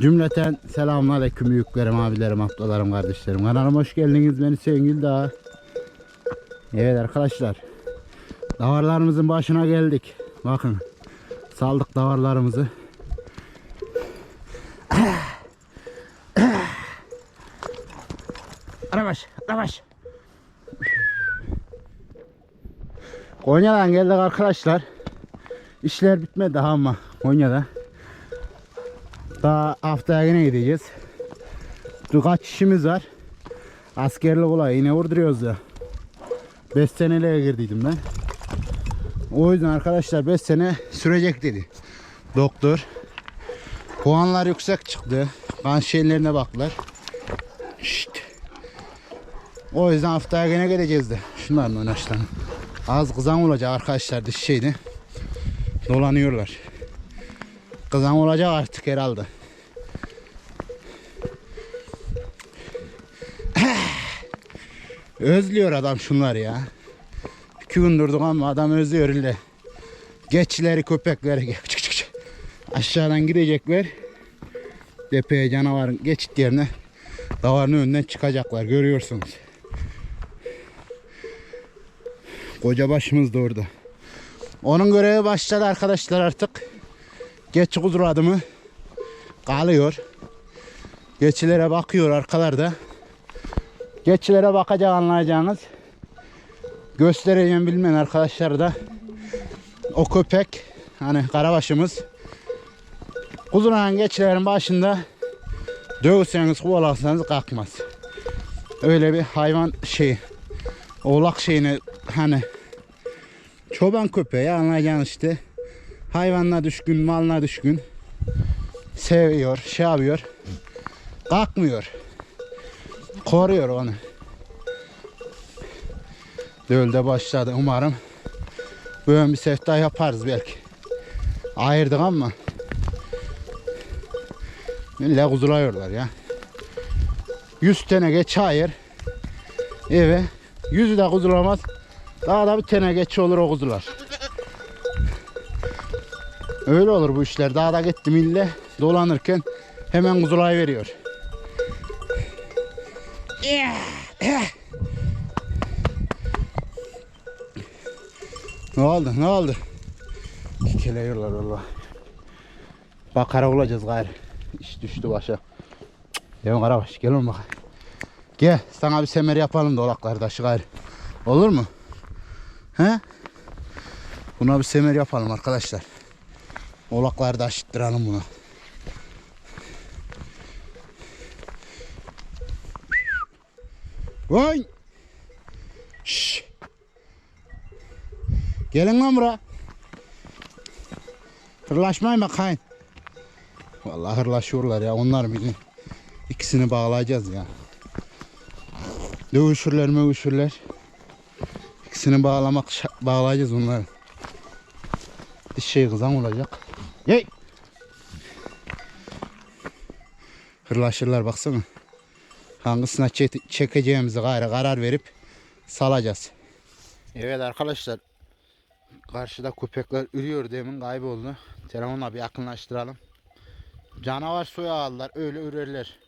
Cümleten selamünaleyküm büyüklerim, abilerim, ablalarım, kardeşlerim. Kanalıma hoş geldiniz. Beni Sevgili Dağ. Evet arkadaşlar. Davarlarımızın başına geldik. Bakın. Saldık davarlarımızı. Arabaş, arabaş. Konya'dan geldik arkadaşlar. İşler bitmedi daha ama Konya'da. Daha haftaya yine gideceğiz. Birkaç işimiz var. Askerlik olay yine vurduruyoruz ya. 5 seneliğe girdiydim ben. O yüzden arkadaşlar 5 sene sürecek dedi. Doktor. Puanlar yüksek çıktı. Kan şeylerine baktılar. Şşt. O yüzden haftaya gene geleceğiz de. Şunların oynaşlarını. Az kızan olacak arkadaşlar dış şeydi. Dolanıyorlar. Kızan olacak artık herhalde. Özlüyor adam şunlar ya. İki gün durduk ama adam özlüyor ille. Geçileri köpekleri çık çık çık. aşağıdan gidecekler. Tepeye canavarın geçit yerine davarın önünden çıkacaklar görüyorsunuz. Koca başımız da orada. Onun görevi başladı arkadaşlar artık. Geç kudur adımı kalıyor. Geçilere bakıyor arkalarda. Geçilere bakacak anlayacağınız. Göstereceğim bilmeyen arkadaşlar da o köpek hani karabaşımız kuzulan geçilerin başında dövseniz kovalarsanız kalkmaz. Öyle bir hayvan şey oğlak şeyini hani çoban köpeği anlayacağınız işte hayvanına düşkün malına düşkün. Seviyor şey yapıyor. Kalkmıyor. Koruyor onu. Dölde başladı umarım. Böyle bir sevda yaparız belki. Ayırdık ama. İlla kuzuluyorlar ya. 100 tane geç ayır eve yüzü de kuzulamaz. Daha da bir tane geç olur o kuzular öyle olur bu işler daha da gitti mille dolanırken hemen kuzulay veriyor ne oldu ne oldu kekeleyorlar valla bakara olacağız gayrı iş düştü başa Devam Karabaş gel oğlum bak. Gel sana bir semer yapalım da taşı gayrı. Olur mu? He? Buna bir semer yapalım arkadaşlar. Olakları da aşıttıralım buna. Vay! Şşş! Gelin lan buraya. Hırlaşmayın bakayın. Vallahi hırlaşıyorlar ya onlar bilin. İkisini bağlayacağız ya. Dövüşürler mövüşürler. İkisini bağlamak bağlayacağız onları. Bir şey kızan olacak. Yey! Hırlaşırlar baksana. Hangisine çe- çekeceğimizi gayrı karar verip salacağız. Evet arkadaşlar. Karşıda köpekler ürüyor demin kayboldu. Telefonla bir yakınlaştıralım. Canavar suya aldılar. Öyle ürerler.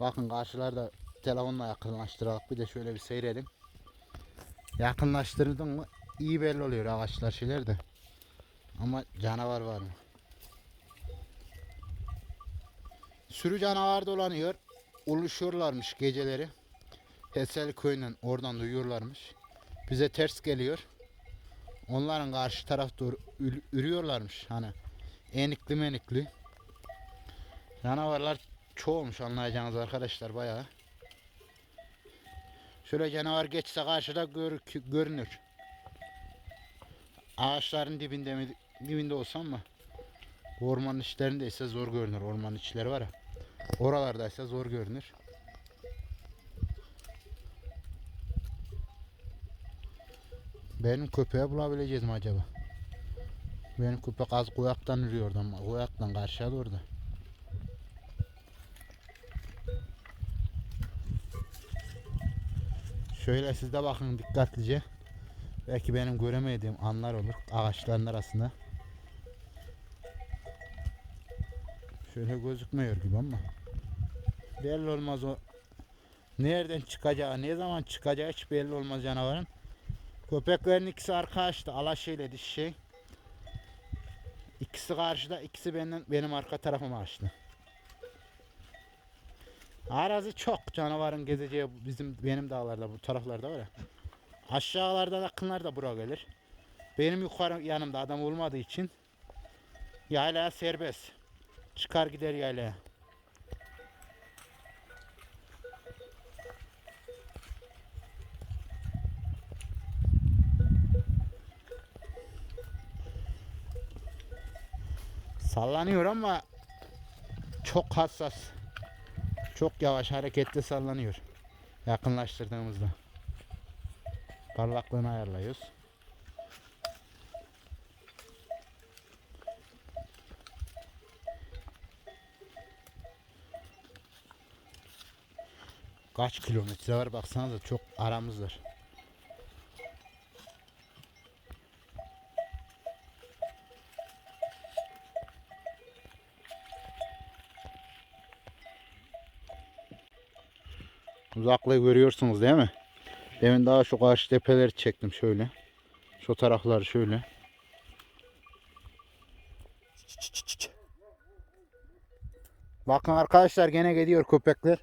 Bakın karşılarda telefonla yakınlaştıralım. Bir de şöyle bir seyredelim. Yakınlaştırdın mı iyi belli oluyor ağaçlar şeyler de. Ama canavar var mı? Sürü canavar dolanıyor. Oluşuyorlarmış geceleri. Hesel köyünden oradan duyuyorlarmış. Bize ters geliyor. Onların karşı taraf doğru ürüyorlarmış hani. Enikli menikli. Canavarlar çoğulmuş anlayacağınız arkadaşlar bayağı. Şöyle canavar geçse karşıda gör, görünür. Ağaçların dibinde mi dibinde olsam mı? Ormanın içlerinde ise zor görünür. Ormanın içleri var ya. Oralardaysa zor görünür. Benim köpeği bulabileceğiz mi acaba? Benim köpek az kuyaktan yürüyordu ama kuyaktan karşıya doğru da. Şöyle siz de bakın dikkatlice. Belki benim göremediğim anlar olur ağaçların arasında. Şöyle gözükmüyor gibi ama. Belli olmaz o. Nereden çıkacağı, ne zaman çıkacağı hiç belli olmaz canavarın. Köpeklerin ikisi arkadaştı. Alaşe ile dişi. İkisi karşıda, ikisi benden benim arka tarafıma açtı. Arazi çok canavarın gezeceği bizim benim dağlarda bu taraflarda var ya. Aşağılarda da kınlar da buraya gelir. Benim yukarı yanımda adam olmadığı için yaylaya serbest. Çıkar gider yaylaya. Sallanıyor ama çok hassas. Çok yavaş hareketli sallanıyor. Yakınlaştırdığımızda. Parlaklığını ayarlıyoruz. Kaç kilometre var baksanıza çok aramız var. Uzaklığı görüyorsunuz değil mi? Demin daha şu karşı tepeleri çektim şöyle. Şu tarafları şöyle. Bakın arkadaşlar gene gidiyor köpekler.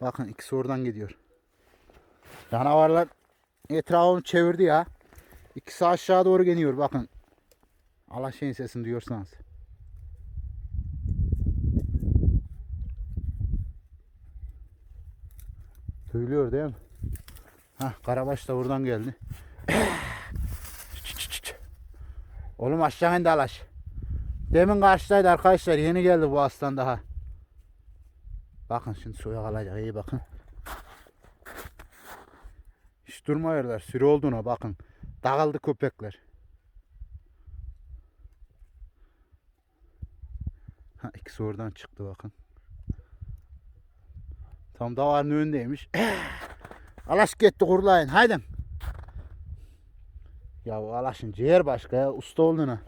Bakın ikisi oradan gidiyor. Canavarlar etrafını çevirdi ya. İkisi aşağı doğru geliyor bakın. Allah şeyin sesini duyuyorsanız. Duyuluyor değil mi? Hah Karabaş da buradan geldi. Oğlum aşağı indi Alaş. Demin karşıdaydı arkadaşlar. Yeni geldi bu aslan daha. Bakın şimdi suya kalacak. iyi bakın. Hiç durmuyorlar. Sürü olduğuna bakın. Dağıldı köpekler. Ha, ikisi oradan çıktı bakın. Tam davarın önündeymiş. Alaş gitti kurulayın. Haydi. Ya bu Alaş'ın ciğer başka ya. Usta olduğuna.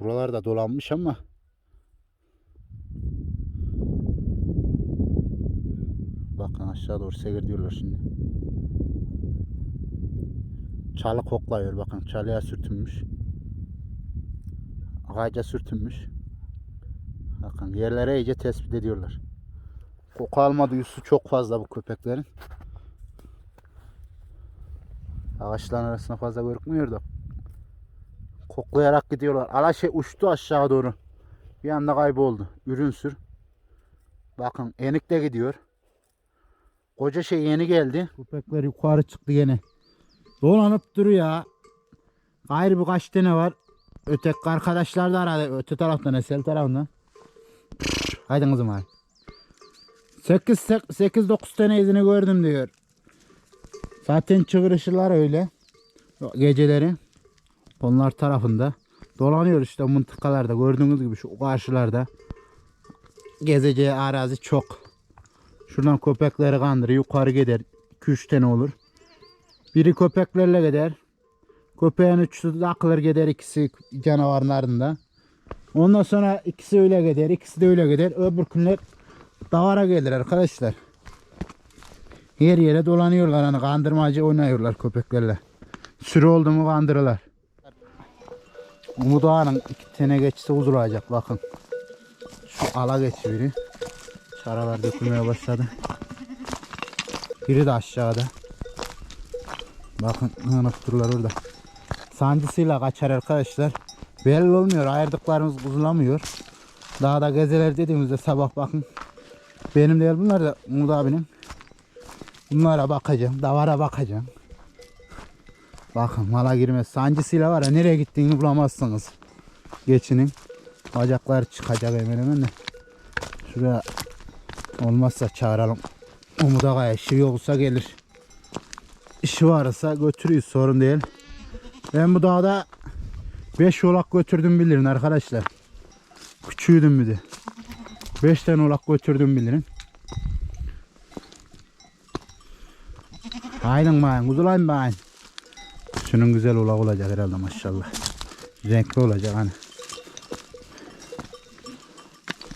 Buralarda dolanmış ama. Bakın aşağı doğru sever diyorlar şimdi. Çalı koklayıyor bakın. Çalıya sürtünmüş. Ağaca sürtünmüş. Bakın yerlere iyice tespit ediyorlar. Koku alma duyusu çok fazla bu köpeklerin. Ağaçların arasında fazla görükmüyor da. Koklayarak gidiyorlar. Alaşe uçtu aşağı doğru. Bir anda kayboldu. Ürün sür. Bakın enik de gidiyor. Koca şey yeni geldi. Köpekler yukarı çıktı yine. Dolanıp duruyor. Gayrı birkaç tane var. Ötek arkadaşlar da aradı. Öte taraftan Esel tarafından. Haydi kızım hadi. 8 8 9 tane izini gördüm diyor. Zaten çıkırışırlar öyle. Geceleri. Onlar tarafında. Dolanıyor işte mıntıkalarda. Gördüğünüz gibi şu karşılarda. Gezeceği arazi çok. Şuradan köpekleri kandırır. Yukarı gider. 2-3 tane olur. Biri köpeklerle gider. Köpeğin üçü de akılır gider ikisi canavarın ardında. Ondan sonra ikisi öyle gider. ikisi de öyle gider. Öbür günler davara gelir arkadaşlar. Her yere dolanıyorlar hani kandırmacı oynuyorlar köpeklerle. Sürü oldu mu kandırırlar. Umut Ağa'nın iki tane geçse uzulacak bakın. Şu ala geçiyor biri. Çaralar dökülmeye başladı. Biri de aşağıda. Bakın hınık durlar orada. Sancısıyla kaçar arkadaşlar. Belli olmuyor. Ayırdıklarımız kuzulamıyor. Daha da gezeler dediğimizde sabah bakın. Benim değil bunlar da Umut abinin. Bunlara bakacağım. Davara bakacağım. Bakın mala girmez. Sancısıyla var ya nereye gittiğini bulamazsınız. Geçinin. Bacakları çıkacak hemen hemen de. Şuraya olmazsa çağıralım. Umut Aga'ya işi yoksa gelir. İşi varsa götürüyoruz sorun değil. Ben bu dağda 5 yolak götürdüm bilirin arkadaşlar. Küçüğüydüm bir de. 5 tane ulak götürdüm bilirim. Aynen bayın, kuzulayın bayın. Şunun güzel ulak olacak herhalde maşallah. Renkli olacak hani.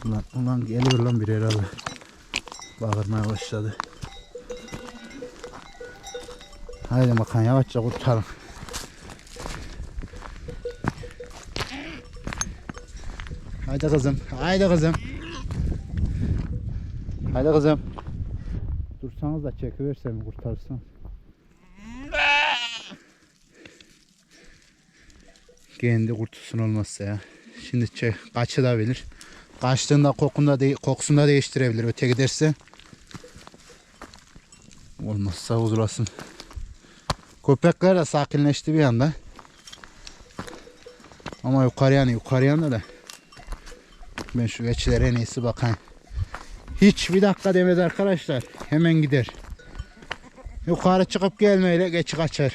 Ulan, ulan geliyor lan biri herhalde. Bağırmaya başladı. Haydi bakalım yavaşça kurtarın. Haydi kızım, haydi kızım. Haydi kızım. Dursanız da çekiversem kurtarsın. Kendi kurtulsun olmazsa ya. Şimdi çek, kaçı da bilir. Kaçtığında kokunda de, kokusunu da değiştirebilir. Öte giderse. Olmazsa huzulasın. Köpekler de sakinleşti bir anda. Ama yukarı yani yukarı yanında da. Ben şu geçilere en iyisi bakayım. Hiç bir dakika demez arkadaşlar. Hemen gider. Yukarı çıkıp gelmeyle geç kaçar.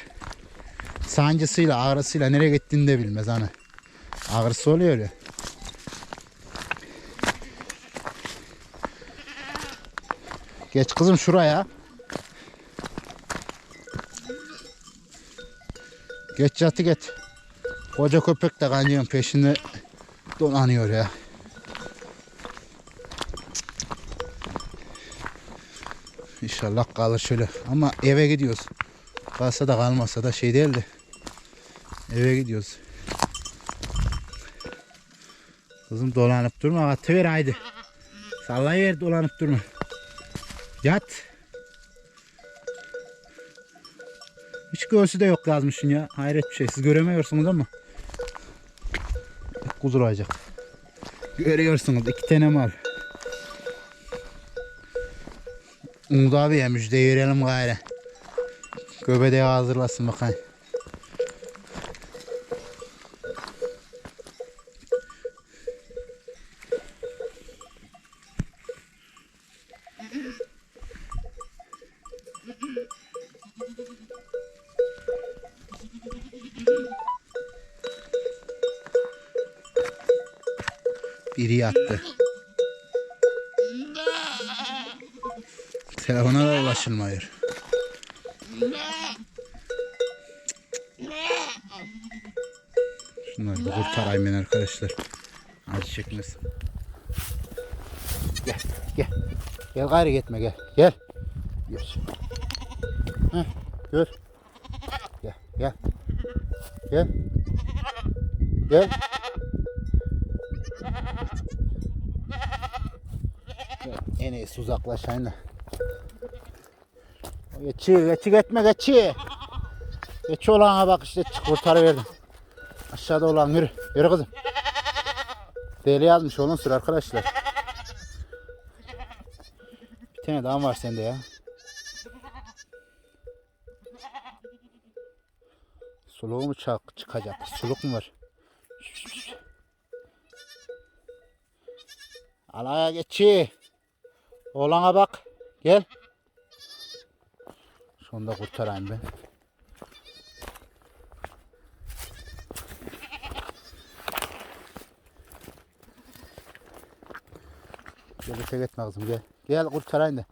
Sancısıyla ağrısıyla nereye gittiğini de bilmez hani. Ağrısı oluyor ya. Geç kızım şuraya. Geç yatı git. Koca köpek de kancığın peşinde dolanıyor ya. İnşallah kalır şöyle. Ama eve gidiyoruz. Kalsa da kalmasa da şey değil de. Eve gidiyoruz. Kızım dolanıp durma. Atıver haydi. Sallayıver dolanıp durma. Yat. Hiç göğsü de yok yazmışsın ya. Hayret bir şey. Siz göremiyorsunuz ama. Kuzuracak. Görüyorsunuz. iki tane mal. Umut abi ya müjde verelim gayrı. Göbedeği hazırlasın bakayım. Biri yattı. Şunları bir kurtarayım ben arkadaşlar. Acı çekmesin. Gel, gel. Gel gayrı gitme gel. Gel. Gör. Heh, gör. Gel, gel. Gel. Gel. En iyisi uzaklaşayım da. Geçi, geçi gitme geçi. Geçi olana bak işte kurtarıverdim. Aşağıda olan yürü. Yürü kızım. Deli yazmış onun sür arkadaşlar. Bir tane daha var sende ya. Suluğu mu çak çıkacak? Suluk mu var? Alaya geçi. Oğlana bak. Gel. Şunu da kurtarayım ben. Gel öte gitme kızım gel. Gel kurtarayım da.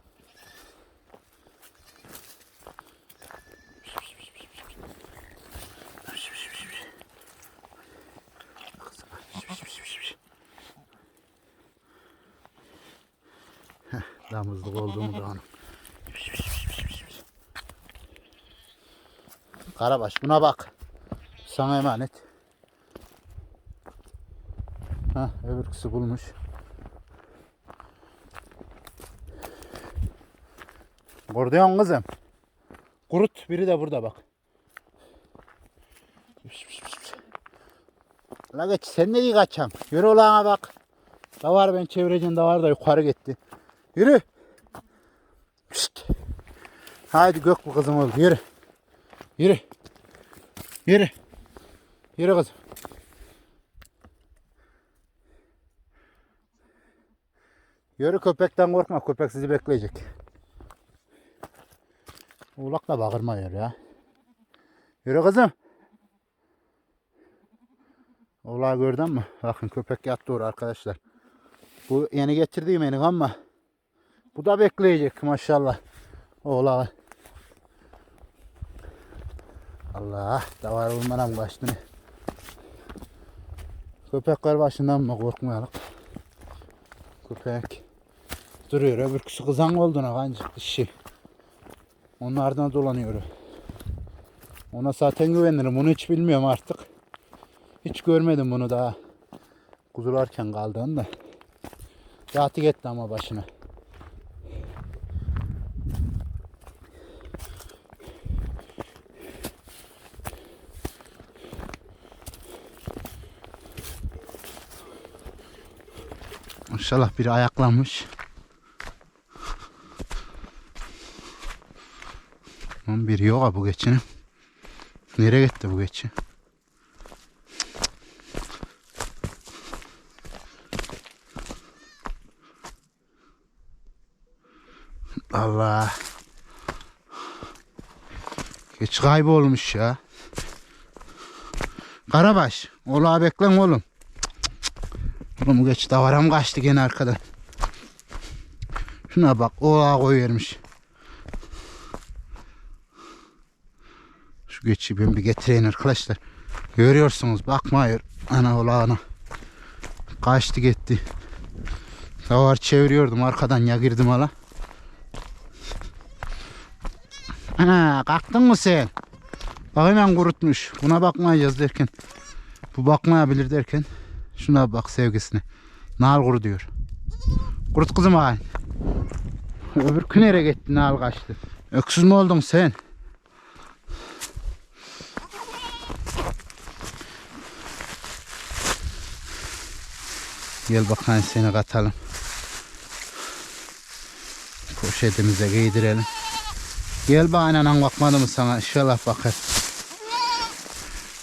Damızlık olduğumu da onun. Karabaş buna bak. Sana emanet. Ha öbürküsü bulmuş. Gordiyon kızım. Kurut biri de burada bak. La geç sen ne iyi kaçam. Yürü olana bak. Da var ben çevireceğim da var da yukarı gitti. Yürü. Şşt. Haydi gök bu kızım oldu yürü. Yürü. Yürü. Yürü kızım. Yürü köpekten korkma. Köpek sizi bekleyecek. Ulak da bağırmıyor ya. Yürü kızım. Ulağı gördün mü? Bakın köpek yattı oraya arkadaşlar. Bu yeni getirdiğim enik ama bu da bekleyecek maşallah. Oğlağı. Allah da var olmanam kaçtı. Köpekler başından mı korkmayalım. Köpek duruyor. Öbürküsü kızan olduğuna kancık dişi. Onlardan dolanıyor. Ona zaten güvenirim. Bunu hiç bilmiyorum artık. Hiç görmedim bunu daha. Kuzularken kaldığını da. Yatı gitti ama başına. Maşallah biri ayaklanmış. Lan biri yok bu geçinin. Nereye gitti bu geçi? Allah. Geç kaybolmuş ya. Karabaş. Ola beklen oğlum. Oğlum geç davaram kaçtı gene arkadan. Şuna bak. Ola koyvermiş. Şu geçi ben bir getireyim arkadaşlar. Görüyorsunuz bakmıyor. Ana ola ana. Kaçtı gitti. Davar çeviriyordum arkadan ya girdim hala. Ana kalktın mı sen? Bak hemen kurutmuş. Buna bakmayacağız derken. Bu bakmayabilir derken. Şuna bak sevgisine. Nal kuru diyor. Kurut kızım hain. Öbür nereye gitti nal kaçtı. Öksüz mü oldun sen? Gel bakayım seni katalım. Poşetimize giydirelim. Gel bak anan bakmadı mı sana? İnşallah bakar.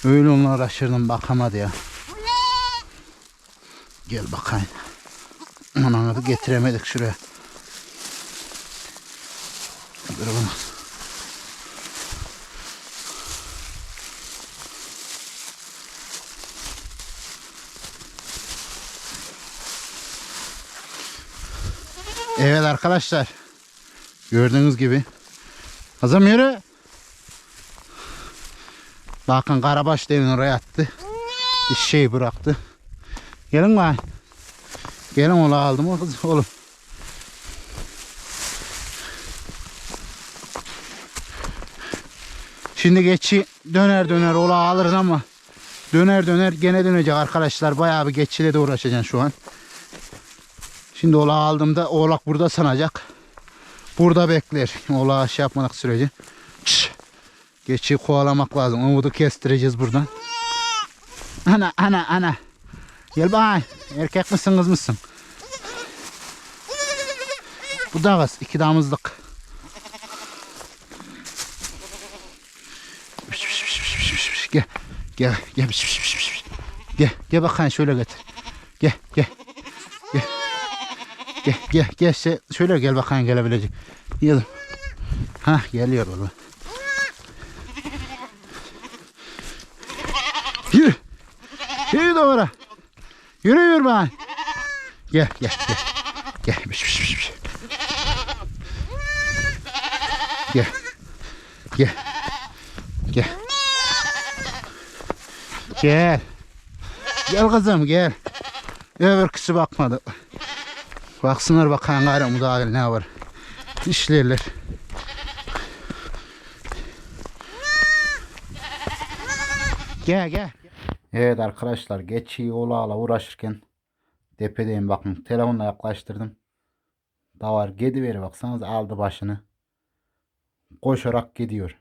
Öyle onunla uğraşırdım bakamadı ya. Gel bakayım. Ananı bir getiremedik şuraya. Dur bunu. Evet arkadaşlar. Gördüğünüz gibi. Kızım yürü. Bakın Karabaş da evin oraya attı. Bir şey bıraktı. Gelin lan. Gelin ola aldım o kız oğlum. Şimdi geçi döner döner ola alırız ama döner döner gene dönecek arkadaşlar. Bayağı bir geçiyle de uğraşacaksın şu an. Şimdi ola aldığımda oğlak burada sanacak. Burada bekler. Ola şey yapmadık sürece. Çş. Geçi kovalamak lazım. Umudu kestireceğiz buradan. Ana ana ana. Gel bay. Erkek misin kız mısın? Bu da kız. iki damızlık. Gel. Gel. Gel. Gel. Gel bakayım şöyle getir. Gel. Gel. Gel. Gel. Gel. Gel. Şöyle gel bakayım gelebilecek. Gel. Ha geliyor oğlum. Yürü. Yürü doğru. Yürü yürü bana. Gel gel gel. Gel. Biş, biş, biş, biş. Gel. Gel. Gel. Gel. Gel kızım gel. Öbür kişi bakmadı. Baksınlar bakan gayrı müdahale ne var. İşlerler. Gel gel. Evet arkadaşlar geçiyi olağla uğraşırken tepedeyim bakın telefonla yaklaştırdım. Davar gediveri baksanız aldı başını. Koşarak gidiyor.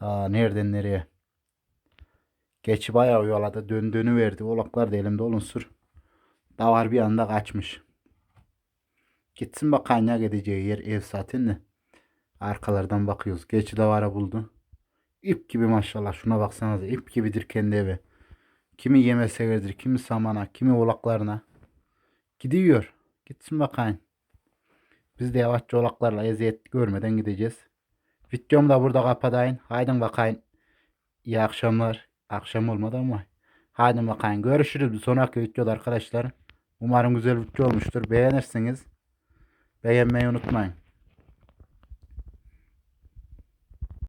Daha nereden nereye? Geçi bayağı oyaladı. Döndüğünü verdi. Oğlaklar da elimde olunsur. Davar bir anda kaçmış. Gitsin bakayım ya gideceği yer ev zaten de. Arkalardan bakıyoruz. Geçi davara buldu. İp gibi maşallah. Şuna baksanıza. ip gibidir kendi evi. Kimi yeme severdir. Kimi samana. Kimi oğlaklarına. Gidiyor. Gitsin bakayım. Biz de yavaşça oğlaklarla eziyet görmeden gideceğiz. Videomu da burada kapatayım. Haydi bakayım. İyi akşamlar. Akşam olmadı ama. Hadi bakalım görüşürüz bir sonraki videoda arkadaşlar. Umarım güzel video olmuştur. Beğenirsiniz. Beğenmeyi unutmayın.